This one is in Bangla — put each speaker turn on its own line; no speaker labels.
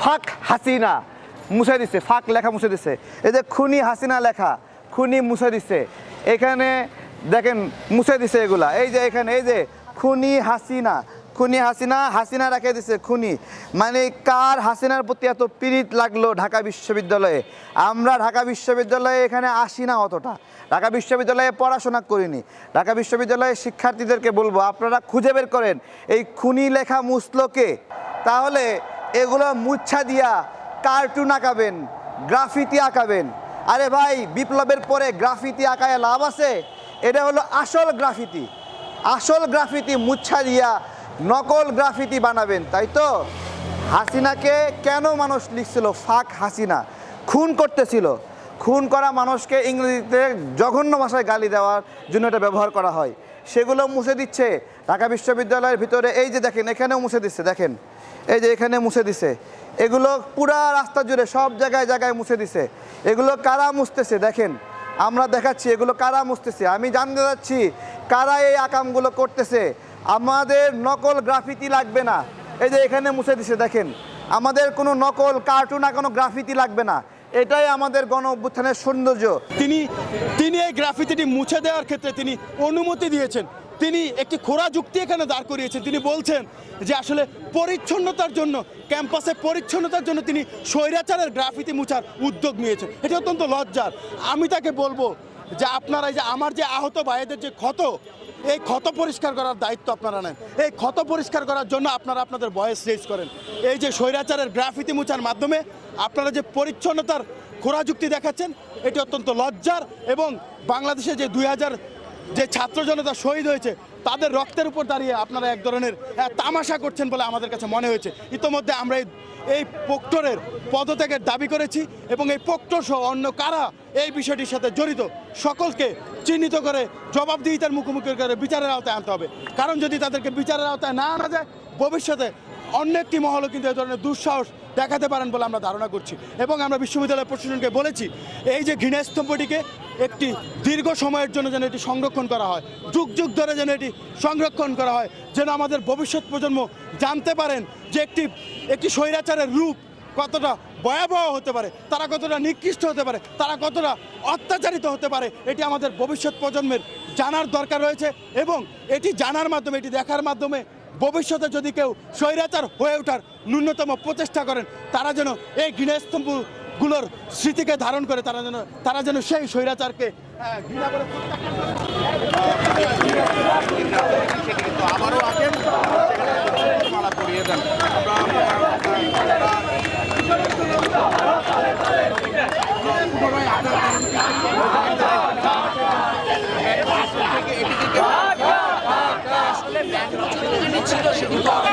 ফাক হাসিনা মুছে দিছে, ফাক লেখা মুছে দিছে। এই যে খুনি হাসিনা লেখা, খুনি মুছে দিছে। এখানে দেখেন মুছে দিছে এগুলা। এই যে এখানে, এই যে খুনি হাসিনা খুনি হাসিনা হাসিনা রেখে দিছে খুনি। মানে কার হাসিনার প্রতি এত পীড়িত লাগল ঢাকা বিশ্ববিদ্যালয়ে? আমরা ঢাকা বিশ্ববিদ্যালয়ে এখানে আসি না অতটা। ঢাকা বিশ্ববিদ্যালয়ে পড়াশোনা করিনি। ঢাকা বিশ্ববিদ্যালয়ের শিক্ষার্থীদেরকে বলব, আপনারা খুঁজে বের করেন। এই খুনি লেখা মুসলোকে। তাহলে এগুলো মুচ্ছা দিয়া কার্টুন আঁকাবেন গ্রাফিতি আঁকাবেন। আরে ভাই, বিপ্লবের পরে গ্রাফিতি আঁকায় লাভ আছে? এটা হলো আসল গ্রাফিতি আসল গ্রাফিতি মুচ্ছা দিয়া নকল গ্রাফিতি বানাবেন, তাই তো? হাসিনাকে কেন মানুষ লিখছিল? ফাঁক হাসিনা। খুন করতেছিল। খুন করা মানুষকে ইংরেজিতে জঘন্য ভাষায় গালি দেওয়ার জন্য এটা ব্যবহার করা হয়। সেগুলো মুছে দিচ্ছে। ঢাকা বিশ্ববিদ্যালয়ের ভিতরে এই যে দেখেন, এখানেও মুছে দিচ্ছে, দেখেন। এই যে এখানে মুছে দিছে। এগুলো পুরা রাস্তা জুড়ে, সব জায়গায় জায়গায় মুছে দিছে। এগুলো কারা মুছতেছে? দেখেন, আমরা দেখাচ্ছি এগুলো কারা মুছতেছে। আমি জানতে চাচ্ছি, কারা এই আকামগুলো করতেছে? আমাদের নকল গ্রাফিতি লাগবে না। এই যে এখানে মুছে দিছে, দেখেন। আমাদের কোনো নকল কার্টুন আর কোনো গ্রাফিতি লাগবে না। এটাই আমাদের গণ অভ্যুত্থানের সৌন্দর্য।
তিনি তিনি এই গ্রাফিতিটি মুছে দেওয়ার ক্ষেত্রে তিনি অনুমতি দিয়েছেন। তিনি একটি খোরা যুক্তি এখানে দাঁড় করিয়েছেন। তিনি বলছেন যে আসলে পরিচ্ছন্নতার জন্য, ক্যাম্পাসে পরিচ্ছন্নতার জন্য তিনি স্বৈরাচারের গ্রাফিতি মুছার উদ্যোগ নিয়েছেন। এটা অত্যন্ত লজ্জার। আমি তাকে বলব যে আপনারা এই যে আমার যে আহত ভাইদের যে ক্ষত এই ক্ষত পরিষ্কার করার দায়িত্ব আপনারা নেন। এই ক্ষত পরিষ্কার করার জন্য আপনারা আপনাদের বয়স রেজ করেন। এই যে স্বৈরাচারের গ্রাফিতি মুছার মাধ্যমে আপনারা যে পরিচ্ছন্নতার খোরা যুক্তি দেখাচ্ছেন, এটি অত্যন্ত লজ্জার এবং বাংলাদেশে যে দুই হাজার যে ছাত্র জনতা শহীদ হয়েছে তাদের রক্তের উপর দাঁড়িয়ে আপনারা এক ধরনের তামাশা করছেন বলে আমাদের কাছে মনে হয়েছে। ইতোমধ্যে আমরা এই পোক্টরের পদত্যাগের দাবি করেছি এবং এই পোক্টর সহ অন্য কারা এই বিষয়টির সাথে জড়িত, সকলকে চিহ্নিত করে জবাবদিহিতার মুখোমুখি করে বিচারের আওতায় আনতে হবে। কারণ যদি তাদেরকে বিচারের আওতায় না আনা যায়, ভবিষ্যতে অন্য একটি মহলও কিন্তু এই ধরনের দুঃসাহস দেখাতে পারেন বলে আমরা ধারণা করছি। এবং আমরা বিশ্ববিদ্যালয় প্রশাসনকে বলেছি, এই যে ঘৃণাস্তম্ভটিকে একটি দীর্ঘ সময়ের জন্য যেন এটি সংরক্ষণ করা হয়, যুগ যুগ ধরে যেন এটি সংরক্ষণ করা হয়, যেন আমাদের ভবিষ্যৎ প্রজন্ম জানতে পারেন যে একটি একটি স্বৈরাচারের রূপ কতটা ভয়াবহ হতে পারে, তারা কতটা নিকৃষ্ট হতে পারে, তারা কতটা অত্যাচারিত হতে পারে, এটি আমাদের ভবিষ্যৎ প্রজন্মের জানার দরকার রয়েছে এবং এটি জানার মাধ্যমে, এটি দেখার মাধ্যমে ভবিষ্যতে যদি কেউ স্বৈরাচার হয়ে ওঠার ন্যূনতম প্রচেষ্টা করেন, তারা যেন এই গৃহস্তম্ভগুলোর স্মৃতিকে ধারণ করে, তারা যেন তারা যেন সেই স্বৈরাচারকে ঘৃণা করে।
আসলে ব্যাংক ছিল সেটি তো